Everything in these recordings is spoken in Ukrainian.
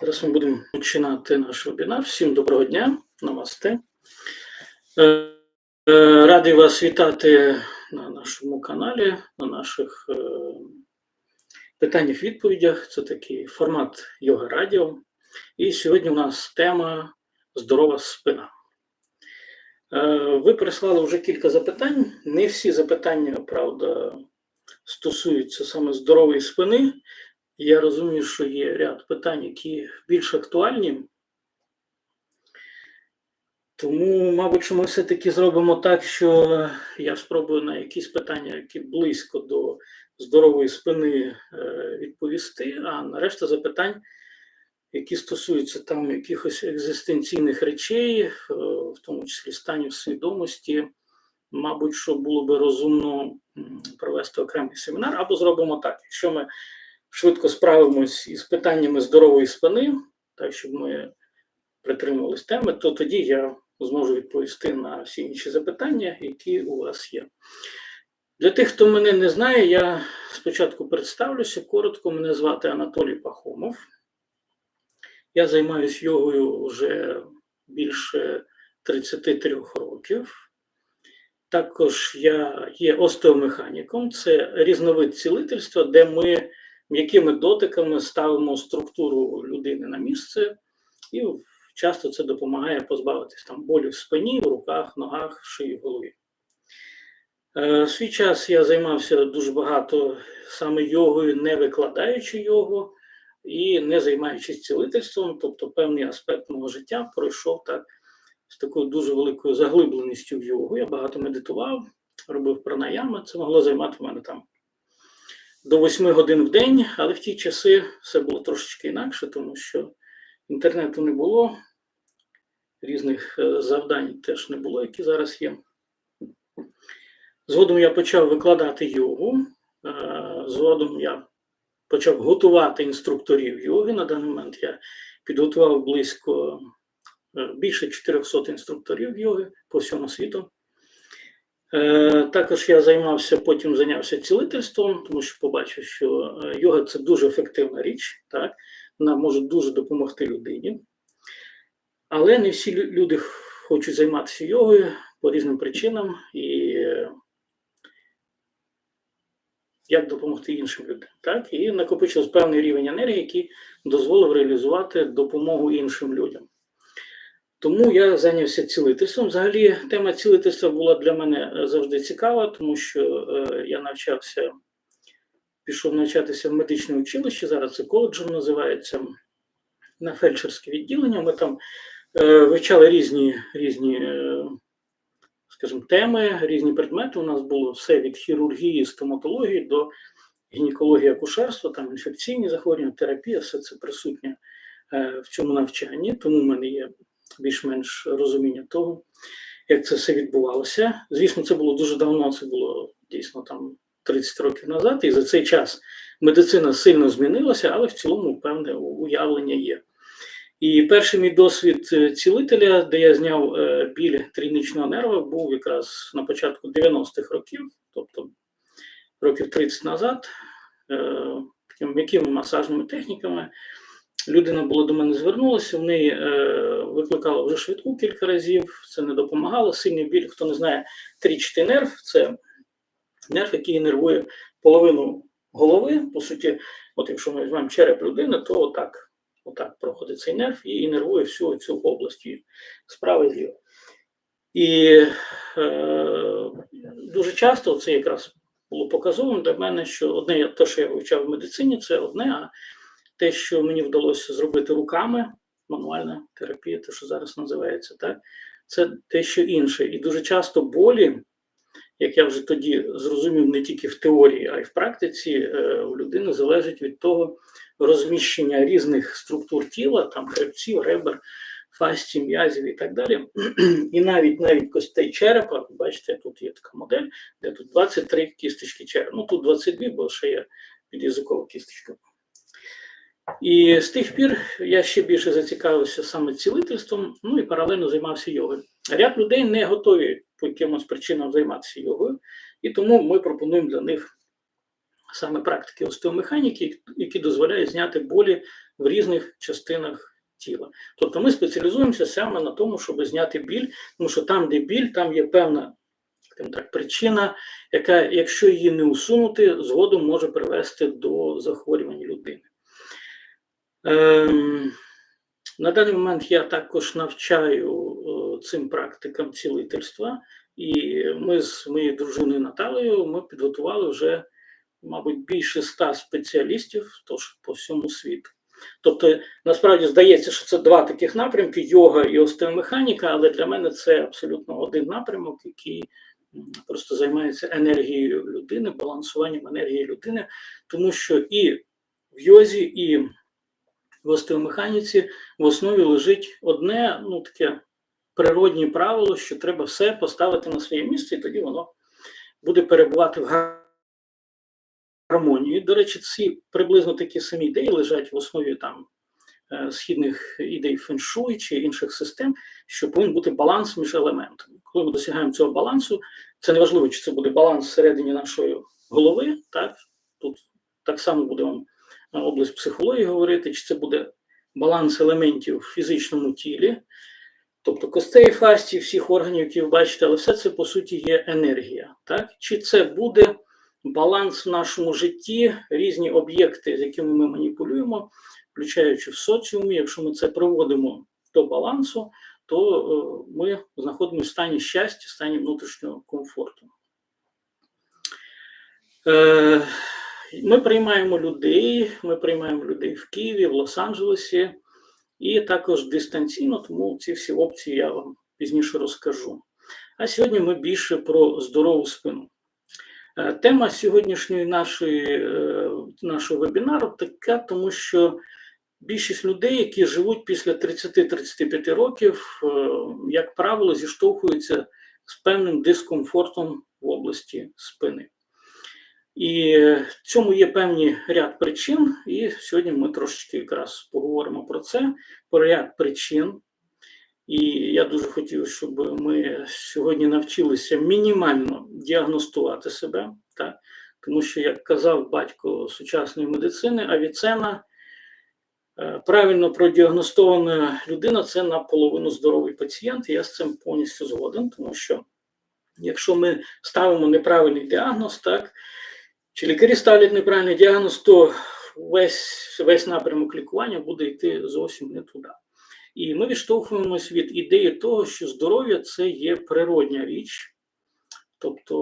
Зараз ми будемо починати наш вебінар. Всім доброго дня, намасте. Е, е, Радий вас вітати на нашому каналі, на наших е, питаннях-відповідях. Це такий формат йога радіо. І сьогодні у нас тема здорова спина. Ви прислали вже кілька запитань. Не всі запитання, правда, стосуються саме здорової спини. Я розумію, що є ряд питань, які більш актуальні. Тому, мабуть, ми все-таки зробимо так, що я спробую на якісь питання, які близько до здорової спини, е, відповісти, а на решта запитань, які стосуються там якихось екзистенційних речей, е, в тому числі станів свідомості, мабуть, що було би розумно провести окремий семінар, або зробимо так, якщо ми швидко справимось із питаннями здорової спини, так щоб ми притримувались теми, то тоді я зможу відповісти на всі інші запитання, які у вас є. Для тих, хто мене не знає, я спочатку представлюся. Коротко, мене звати Анатолій Пахомов. Я займаюся йогою вже більше 33 років. Також я є остеомеханіком, це різновид цілительства, де ми м'якими дотиками ставимо структуру людини на місце, і часто це допомагає позбавитись там болю в спині, в руках, ногах, шиї, голові. Е, в свій час я займався дуже багато саме йогою, не викладаючи йогу і не займаючись цілительством, тобто певний аспект мого життя пройшов так з такою дуже великою заглибленістю в йогу. Я багато медитував, робив пранаями, це могло займати в мене там до 8 годин в день, але в ті часи все було трошечки інакше, тому що інтернету не було, різних е, завдань теж не було, які зараз є. Згодом я почав викладати йогу, е, згодом я почав готувати інструкторів йоги. На даний момент я підготував близько е, більше 400 інструкторів йоги по всьому світу. Е, Також я займався, потім зайнявся цілительством, тому що побачив, що е, йога це дуже ефективна річ, так? вона може дуже допомогти людині. Але не всі люди хочуть займатися йогою по різним причинам і е, як допомогти іншим людям. Так? І накопичився певний рівень енергії, який дозволив реалізувати допомогу іншим людям. Тому я зайнявся цілительством. Взагалі, тема цілительства була для мене е, завжди цікава, тому що е, я навчався, пішов навчатися в медичне училище, зараз це коледжем називається, на фельдшерське відділення. Ми там е, вивчали різні, різні е, скажімо, теми, різні предмети. У нас було все від хірургії, стоматології до гінекології, акушерства, там інфекційні захворювання, терапія, все це присутнє е, в цьому навчанні. Тому в мене є більш-менш розуміння того, як це все відбувалося. Звісно, це було дуже давно, це було дійсно там 30 років назад, і за цей час медицина сильно змінилася, але в цілому певне уявлення є. І перший мій досвід е, цілителя, де я зняв е, біль трійничного нерва, був якраз на початку 90-х років, тобто років 30 назад, е, м'якими масажними техніками. Людина була до мене звернулася, в неї е, викликало вже швидку кілька разів, це не допомагало. Сильний біль, хто не знає, трічний нерв це нерв, який нервує половину голови. По суті, от якщо ми візьмемо череп людини, то отак, отак проходить цей нерв і нервує всю цю область справа і зліва. І е, дуже часто це якраз було показовим для мене, що одне те, що я вивчав в медицині, це одне, а те, що мені вдалося зробити руками, мануальна терапія, те, що зараз називається, так, це те, що інше. І дуже часто болі, як я вже тоді зрозумів, не тільки в теорії, а й в практиці, е, у людини залежить від того розміщення різних структур тіла, там хребців, ребер, фасцій, м'язів і так далі. І навіть навіть костей черепа, бачите, тут є така модель, де тут 23 кісточки черепа. Ну тут 22, бо ще є підязикова кісточка. І з тих пір я ще більше зацікавився саме цілительством, ну і паралельно займався йогою. Ряд людей не готові по якимось причинам займатися йогою, і тому ми пропонуємо для них саме практики остеомеханіки, які дозволяють зняти болі в різних частинах тіла. Тобто ми спеціалізуємося саме на тому, щоб зняти біль, тому що там, де біль, там є певна так, причина, яка, якщо її не усунути, згодом може привести до захворювань людини. Ем, на даний момент я також навчаю е, цим практикам цілительства, і ми з моєю дружиною Наталею ми підготували вже, мабуть, більше ста спеціалістів тож по всьому світу. Тобто, насправді здається, що це два таких напрямки: йога і остеомеханіка, але для мене це абсолютно один напрямок, який просто займається енергією людини, балансуванням енергії людини, тому що і в йозі, і в остеомеханіці в основі лежить одне, ну таке природнє правило, що треба все поставити на своє місце, і тоді воно буде перебувати в гармонії. До речі, ці приблизно такі самі ідеї лежать в основі там е, східних ідей феншуй чи інших систем, що повинен бути баланс між елементами. Коли ми досягаємо цього балансу, це не важливо, чи це буде баланс всередині нашої голови, так тут так само буде вам область психології говорити, чи це буде баланс елементів в фізичному тілі, тобто костей, фасцій, всіх органів, які ви бачите, але все це по суті є енергія. Так? Чи це буде баланс в нашому житті, різні об'єкти, з якими ми маніпулюємо, включаючи в соціумі, якщо ми це приводимо до балансу, то е, ми знаходимося в стані щастя, в стані внутрішнього комфорту. Ми приймаємо людей, ми приймаємо людей в Києві, в Лос-Анджелесі і також дистанційно, тому ці всі опції я вам пізніше розкажу. А сьогодні ми більше про здорову спину. Е, Тема сьогоднішньої нашої, е, нашого вебінару така, тому що більшість людей, які живуть після 30-35 років, е, як правило, зіштовхуються з певним дискомфортом в області спини. І в цьому є певні ряд причин, і сьогодні ми трошечки якраз поговоримо про це, про ряд причин. І я дуже хотів, щоб ми сьогодні навчилися мінімально діагностувати себе, так? тому що, як казав батько сучасної медицини, Авіцена, е, правильно продіагностована людина це наполовину здоровий пацієнт. І я з цим повністю згоден, тому що якщо ми ставимо неправильний діагноз, так, чи лікарі ставлять неправильний діагноз, то весь, весь напрямок лікування буде йти зовсім не туди. І ми відштовхуємось від ідеї того, що здоров'я це є природня річ. Тобто,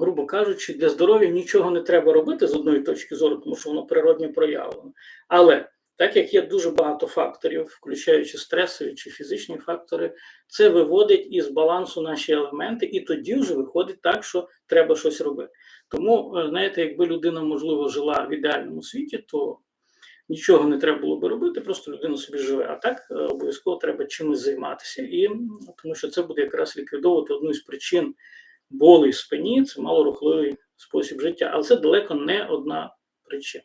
грубо кажучи, для здоров'я нічого не треба робити з одної точки зору, тому що воно природньо проявлено. Але так як є дуже багато факторів, включаючи стресові чи фізичні фактори, це виводить із балансу наші елементи, і тоді вже виходить так, що треба щось робити. Тому, е, знаєте, якби людина, можливо, жила в ідеальному світі, то нічого не треба було би робити, просто людина собі живе. А так е, обов'язково треба чимось займатися, і тому що це буде якраз ліквідовувати одну із причин болі в спині, це малорухливий спосіб життя, але це далеко не одна причина.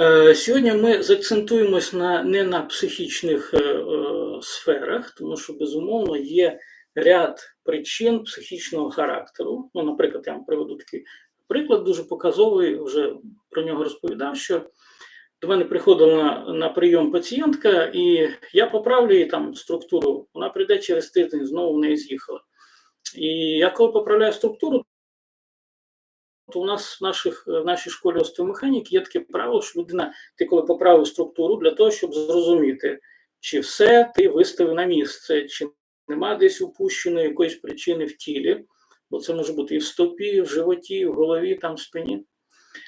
Е, Сьогодні ми заакцентуємось на не на психічних е, е, сферах, тому що безумовно є ряд причин психічного характеру. Ну, наприклад, я вам приведу такий приклад дуже показовий, вже про нього розповідав, що до мене приходила на, на прийом пацієнтка, і я поправлю її там структуру. Вона прийде через тиждень, знову в неї з'їхала. І я коли поправляю структуру, у нас в, наших, в нашій школі остеомеханіки є таке правило, що людина, ти коли поправив структуру для того, щоб зрозуміти, чи все ти виставив на місце, чи нема десь упущеної якоїсь причини в тілі, бо це може бути і в стопі, і в животі, і в голові, там в спині.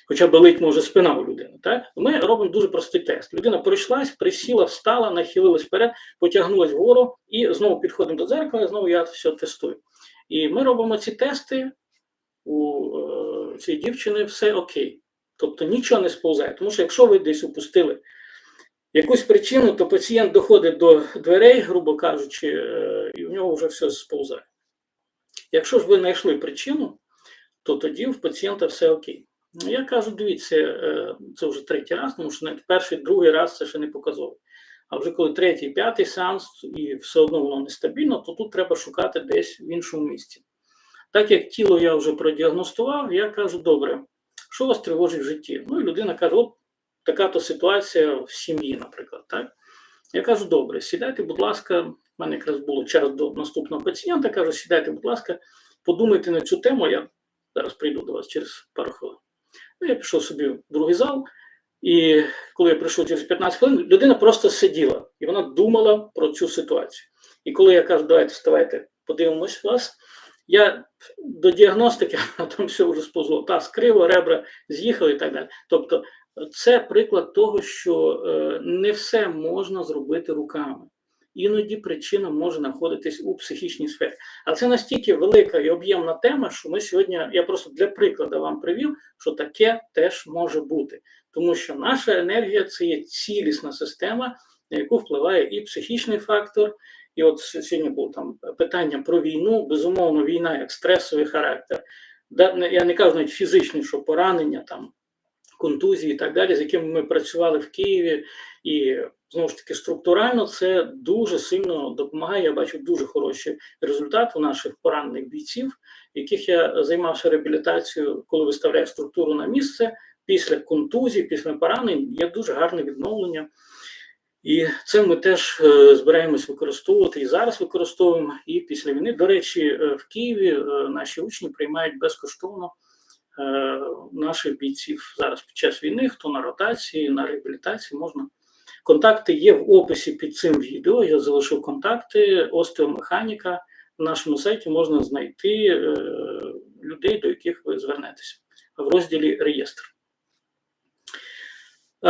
Хоча болить може спина у людини. Так? Ми робимо дуже простий тест. Людина пройшлась, присіла, встала, нахилилась вперед, потягнулась вгору і знову підходимо до дзеркала, і знову я все тестую. І ми робимо ці тести у цієї дівчини все окей. Тобто нічого не сповзає. Тому що якщо ви десь упустили якусь причину, то пацієнт доходить до дверей, грубо кажучи, е, і в нього вже все сповзає. Якщо ж ви знайшли причину, то тоді в пацієнта все окей. Ну, я кажу, дивіться, е, це вже третій раз, тому що навіть перший, другий раз це ще не показово. А вже коли третій, п'ятий сеанс, і все одно воно нестабільно, то тут треба шукати десь в іншому місці. Так як тіло я вже продіагностував, я кажу, добре, що вас тривожить в житті? Ну і людина каже, от така-то ситуація в сім'ї, наприклад. Так? Я кажу, добре, сідайте, будь ласка, в мене якраз було час до наступного пацієнта. Кажу, сідайте, будь ласка, подумайте на цю тему. Я зараз прийду до вас через пару хвилин. Ну, я пішов собі в другий зал, і коли я прийшов через 15 хвилин, людина просто сиділа і вона думала про цю ситуацію. І коли я кажу, давайте вставайте, подивимось вас, я до діагностики, а там все вже сповзло, та скриво, ребра з'їхали і так далі. Тобто, це приклад того, що е, не все можна зробити руками. Іноді причина може знаходитись у психічній сфері. А це настільки велика і об'ємна тема, що ми сьогодні, я просто для прикладу вам привів, що таке теж може бути. Тому що наша енергія це є цілісна система, на яку впливає і психічний фактор. І от сьогодні було там питання про війну. Безумовно, війна як стресовий характер. Я не кажу навіть фізичний, що поранення, там, контузії і так далі, з якими ми працювали в Києві. І знову ж таки структурально це дуже сильно допомагає. Я бачу дуже хороші результати у наших поранених бійців, яких я займався реабілітацією, коли виставляю структуру на місце. Після контузій, після поранень є дуже гарне відновлення. І це ми теж е, збираємось використовувати і зараз використовуємо. І після війни, до речі, е, в Києві е, наші учні приймають безкоштовно наших бійців зараз під час війни, хто на ротації, на реабілітації можна. Контакти є в описі під цим відео. Я залишив контакти остеомеханіка. На нашому сайті можна знайти людей, до яких ви звернетеся в розділі реєстр.